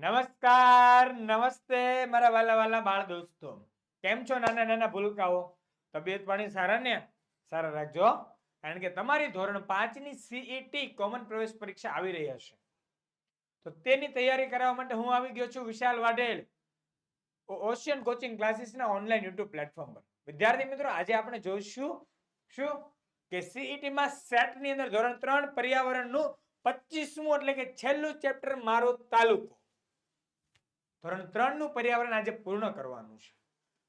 નમસ્કાર, નમસ્તે મારા વાલા વાલા બાળ દોસ્તો. કેમ છો નાના નાના ભૂલકાઓ? તબિયત પાણી સારા ને? સારા રાખજો કારણ કે તમારી ધોરણ પાંચની સીઈટી કોમન પ્રવેશ પરીક્ષા આવી રહી હશે તો તેની તૈયારી કરાવવા માટે હું આવી ગયો છું વિશાલ વાઢેલ ઓશિયન કોચિંગ ક્લાસીસના ઓનલાઈન યુટ્યુબ પ્લેટફોર્મ પર. વિદ્યાર્થી મિત્રો, આજે આપણે જોઈશું શું? કે સીઈટી માં સેટની અંદર ધોરણ ત્રણ પર્યાવરણનું પચીસમું એટલે કે છેલ્લું ચેપ્ટર મારો તાલુકો. ધોરણ ત્રણનું પર્યાવરણ આજે પૂર્ણ કરવાનું છે.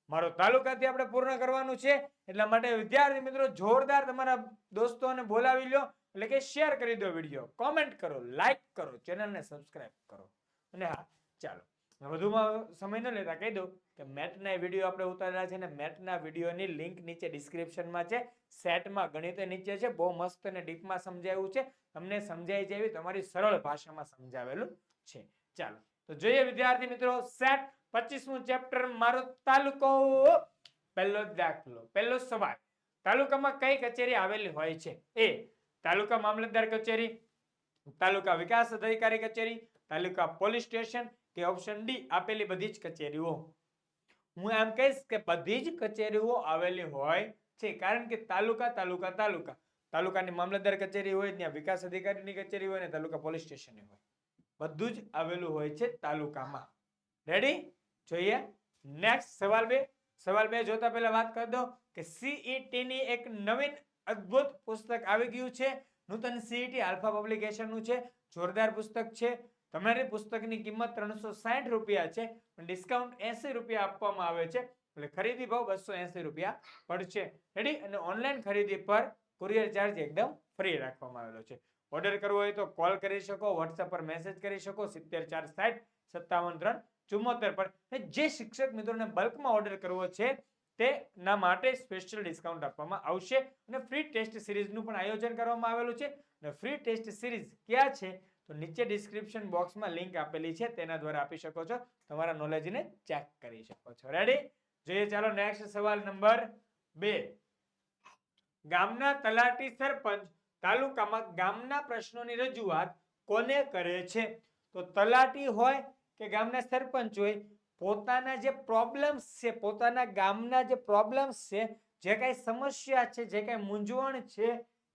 મારો તાલુકાથી આપણે પૂર્ણ કરવાનું છે, એટલા માટે વિદ્યાર્થી મિત્રો જોરદાર તમારા દોસ્તોને બોલાવી લો એટલે કે શેર કરી દો વીડિયો કોમેન્ટ કરો લાઈક કરો ચેનલને સબસ્ક્રાઇબ કરો. અને હા, ચાલો. વધુમાં સમય ન લેતા કહી દઉં કે મેટના વીડિયો આપણે ઉતારેલા છે ને મેટના વિડીયોની લિંક નીચે ડિસ્ક્રિપ્શનમાં છે. સેટમાં ગણિત નીચે છે, બહુ મસ્ત અને ડીપમાં સમજાવ્યું છે. તમને સમજાઈ જેવી તમારી સરળ ભાષામાં સમજાવેલું છે. ચાલો. તો જોઈએ વિદ્યાર્થી મિત્રો, સેટ પચીસમું ચેપ્ટર, મારો તાલુકો. પહેલો દાખલો, પહેલો સવાલ. તાલુકામાં કઈ કચેરી આવેલી હોય છે? એ, તાલુકા મામલતદાર કચેરી, તાલુકા વિકાસ અધિકારી કચેરી, તાલુકા પોલીસ સ્ટેશન કે ઓપ્શન ડી, આપેલી બધી જ કચેરીઓ. હું એમ કહીશ કે બધી જ કચેરીઓ આવેલી હોય છે, કારણ કે તાલુકા તાલુકા તાલુકા. તાલુકાની મામલતદાર કચેરી હોય, ત્યાં વિકાસ અધિકારીની કચેરી હોય ને તાલુકા પોલીસ સ્ટેશનની હોય. બધું જ આવેલું હોય છે તાલુકામાં. રેડી જોઈએ. નેક્સ્ટ સવાલ બે. સવાલ બે જોતા પહેલા વાત કરી દો કે સીઈટી ની એક નવીન અદ્ભુત પુસ્તક આવી ગયું છે. નૂતન સીઈટી આલ્ફા પબ્લિકેશનનું છે. જોરદાર પુસ્તક છે. તમારી પુસ્તકની કિંમત ત્રણસો સાઠ રૂપિયા છે. પણ ડિસ્કાઉન્ટ એસી રૂપિયા આપવામાં આવે છે. એટલે ખરીદી ભાવ બસો એસી રૂપિયા પડશે. રેડી અને ઓનલાઈન ખરીદી પર કુરિયર ચાર્જ એકદમ ફ્રી રાખવામાં આવેલો છે. ઓર્ડર કરવો હોય તો કોલ કરી શકો વોટ્સએપ પર મેસેજ કરી શકો, સિત્તેર ચાર સાઠ સત્તાવન ત્રણ ચુમ્મોતેર પર. જે શિક્ષક મિત્રોને બલ્કમાં ઓર્ડર કરવો છે, તેના માટે સ્પેશિયલ ડિસ્કાઉન્ટ આપવામાં આવશે. અને ફ્રી ટેસ્ટ સિરીઝનું પણ આયોજન કરવામાં આવેલું છે. અને ફ્રી ટેસ્ટ સિરીઝ ક્યાં છે? તો નીચે ડિસ્ક્રિપ્શન બોક્સમાં લિંક આપેલી છે, તેના દ્વારા આપી શકો છો. તમારા નોલેજને ચેક કરી શકો છો. રેડી જોઈએ, ચાલો નેક્સ્ટ સવાલ નંબર બે. ગામના તલાટી સરપંચ તાલુકામાં ગામના પ્રશ્નોની રજૂઆત કોને કરે છે? તો તલાટી હોય કે ગામના સરપંચ હોય, પોતાના જે પ્રોબ્લેમ્સ છે, પોતાના ગામના જે પ્રોબ્લેમ્સ છે, જે કાંઈ સમસ્યા છે, જે કાંઈ મૂંઝવણ છે,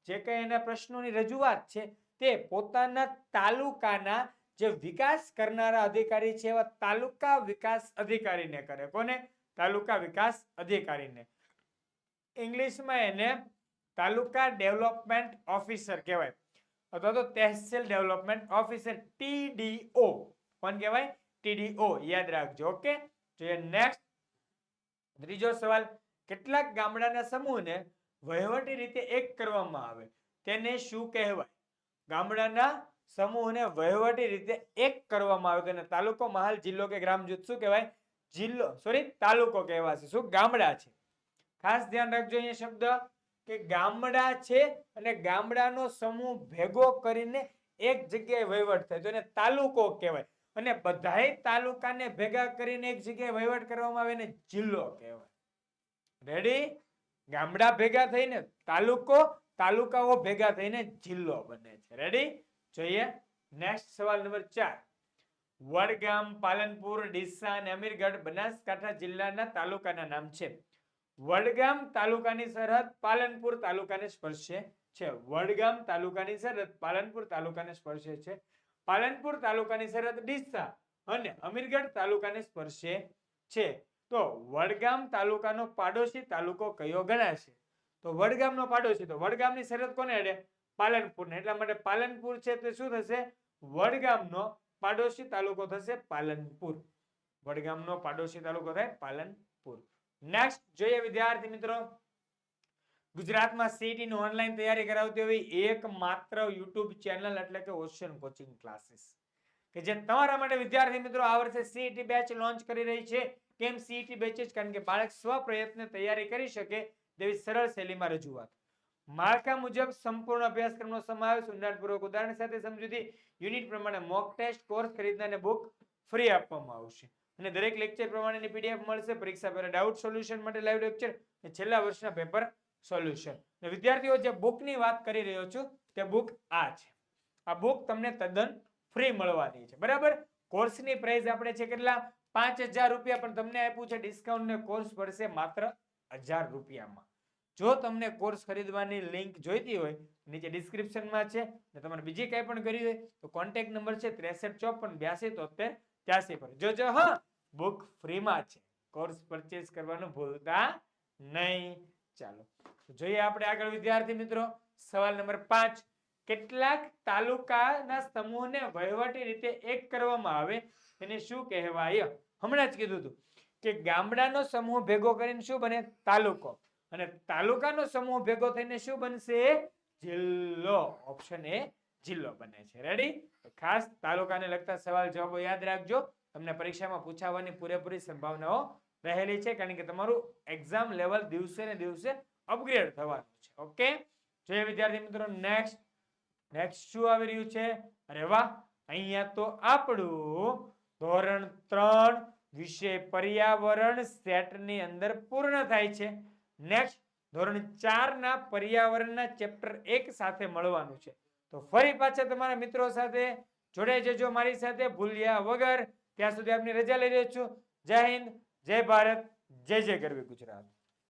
જે કાંઈ એના પ્રશ્નોની રજૂઆત છે, તે પોતાના તાલુકાના જે વિકાસ કરનારા અધિકારી છે, એવા તાલુકા વિકાસ અધિકારીને કરે. કોને? તાલુકા વિકાસ અધિકારીને. ઇંગ્લિશમાં એને તાલુકા ડેવલપમેન્ટ ઓફિસર કહેવાય. અથવા તો તહેસીલ ડેવલપમેન્ટ ઓફિસર, ટીડીઓ. કોણ કહેવાય? ટીડીઓ. યાદ રાખજો, ઓકે? જોઈએ નેક્સ્ટ ત્રીજો સવાલ, કેટલાક ગામડાના સમૂહને વહીવટી રીતે એક કરવામાં આવે. તેને શું કહેવાય? ગામડાના સમૂહને વહીવટી રીતે એક કરવામાં આવે તેને તાલુકો, મહાલ, જિલ્લો કે ગ્રામ જૂથ શું કહેવાય? જિલ્લો સોરી તાલુકો કહેવાશે. શું ગામડા છે? ખાસ ધ્યાન રાખજો અહીંયા શબ્દ. કે ગામડા છે અને ગામડાનો સમૂહ ભેગો કરીને એક જગ્યાએ વહીવટ થાય. તો એને તાલુકો કહેવાય. અને બધાય તાલુકાને ભેગા કરીને એક જગ્યાએ વહીવટ કરવામાં આવે એને જિલ્લો કહેવાય. રેડી ગામડા ભેગા થઈને તાલુકો, તાલુકાઓ ભેગા થઈને જિલ્લો બને છે. રેડી જોઈએ. નેક્સ્ટ સવાલ નંબર ચાર. વડગામ, પાલનપુર, ડીસા અને અમીરગઢ, બનાસકાંઠા જિલ્લાના તાલુકાના નામ છે. વડગામ તાલુકાની સરહદ પાલનપુર તાલુકાને સ્પર્શે છે. વડગામ તાલુકાની સરહદ પાલનપુર તાલુકાને સ્પર્શે છે. પાલનપુર તાલુકાની સરહદ ડીસા અને અમીરગઢ તાલુકાને સ્પર્શે છે. તો વડગામ તાલુકાનો પાડોશી તાલુકો કયો ગણાશે તો વડગામનો પાડોશી, તો વડગામની સરહદ કોને અડે? પાલનપુરને. એટલા માટે પાલનપુર છે તે શું થશે? વડગામનો પાડોશી તાલુકો થશે પાલનપુર. વડગામનો પાડોશી તાલુકો થાય પાલનપુર. નેક્સ્ટ જોઈએ વિદ્યાર્થી મિત્રો. ગુજરાતમાં સીટી ની ઓનલાઈન તૈયારી કરાવતી હોય એક માત્ર યુટ્યુબ ચેનલ એટલે કે ઓશિયન કોચિંગ ક્લાસીસ કે જે તમારા માટે વિદ્યાર્થી મિત્રો આ વર્ષે સીઈટી બેચ લોન્ચ કરી રહી છે. કેમ સીઈટી બેચ જ કારણ કે બાળક સ્વ પ્રયત્ને તૈયારી કરી શકે તેવી સરળ શૈલીમાં રજૂઆત. માળખા મુજબ સંપૂર્ણ અભ્યાસક્રમનો સમાવેશ ઊંડાણપૂર્વક ઉદાહરણ સાથે સમજૂતી, યુનિટ પ્રમાણે મોક ટેસ્ટ કોર્સ ખરીદનારને બુક ફ્રી આપવામાં આવશે. અને દરેક લેક્ચર પ્રમાણેની પીડીએફ મળશે. પરીક્ષા પહેલા ડાઉટ સોલ્યુશન માટે લાઈવ લેક્ચર અને છેલ્લા વર્ષના પેપર સોલ્યુશન વિદ્યાર્થીઓ, જે બુકની વાત કરી રહ્યો છું, તે બુક આ છે. આ બુક તમને તદ્દન ફ્રી મળવાની છે. બરાબર? કોર્સની પ્રાઇસ આપણે છે કેટલા? પાંચ હજાર રૂપિયા પણ તમને આપ્યું છે. ડિસ્કાઉન્ટ ને કોર્સ પડશે માત્ર હજાર રૂપિયામાં. જો તમને કોર્સ ખરીદવાની લિંક જોઈતી હોય, નીચે ડિસ્ક્રિપ્શનમાં છે. ને તમારે બીજી કાંઈ પણ કરી હોય, તો કોન્ટેક્ટ નંબર છે ત્રેસઠ ચોપન બ્યાસી તોતેર ત્યાસી પર. જોજો હા બુક ફ્રીમાં છે. કોર્સ પરચેસ કરવાનું ભૂલતા નહીં. ચાલો. જોઈએ આપણે આગળ વિદ્યાર્થી મિત્રો. સવાલ નંબર પાંચ. કેટલાક તાલુકાના સમૂહને વહીવટી રીતે એક કરવામાં આવે એને શું કહેવાય? હમણાં જ કીધું હતું કે ગામડાનો સમૂહ ભેગો કરીને શું બને? તાલુકો. અને તાલુકાનો સમૂહ ભેગો થઈને શું બનશે? જિલ્લો. ઓપ્શન એ જિલ્લો બને છે. રેડી ખાસ તાલુકાને લગતા સવાલ જવાબો યાદ રાખજો. તમને પરીક્ષામાં પૂછાવાની પૂરેપૂરી સંભાવનાઓ રહેલી છે, કારણ કે તમારું એક્ઝામ લેવલ દિવસે ને દિવસે અપગ્રેડ થવાનું છે. ઓકે જોઈએ વિદ્યાર્થી મિત્રો નેક્સ્ટ નેક્સ્ટ શું આવી રહ્યું છે? અરે વાહ! અહીંયા તો આપણું ધોરણ ત્રણ વિષય પર્યાવરણ સેટની અંદર પૂર્ણ થાય છે. નેક્સ્ટ ધોરણ ચાર ના પર્યાવરણના ચેપ્ટર એક સાથે મળવાનું છે. તો ફરી પાછા તમારા મિત્રો સાથે જોડાઈ જજો મારી સાથે. ભૂલ્યા વગર ત્યાં સુધી આપની રજા લઈ રહ્યો છું. જય હિન્દ, જય ભારત, જય જય ગરવી ગુજરાત.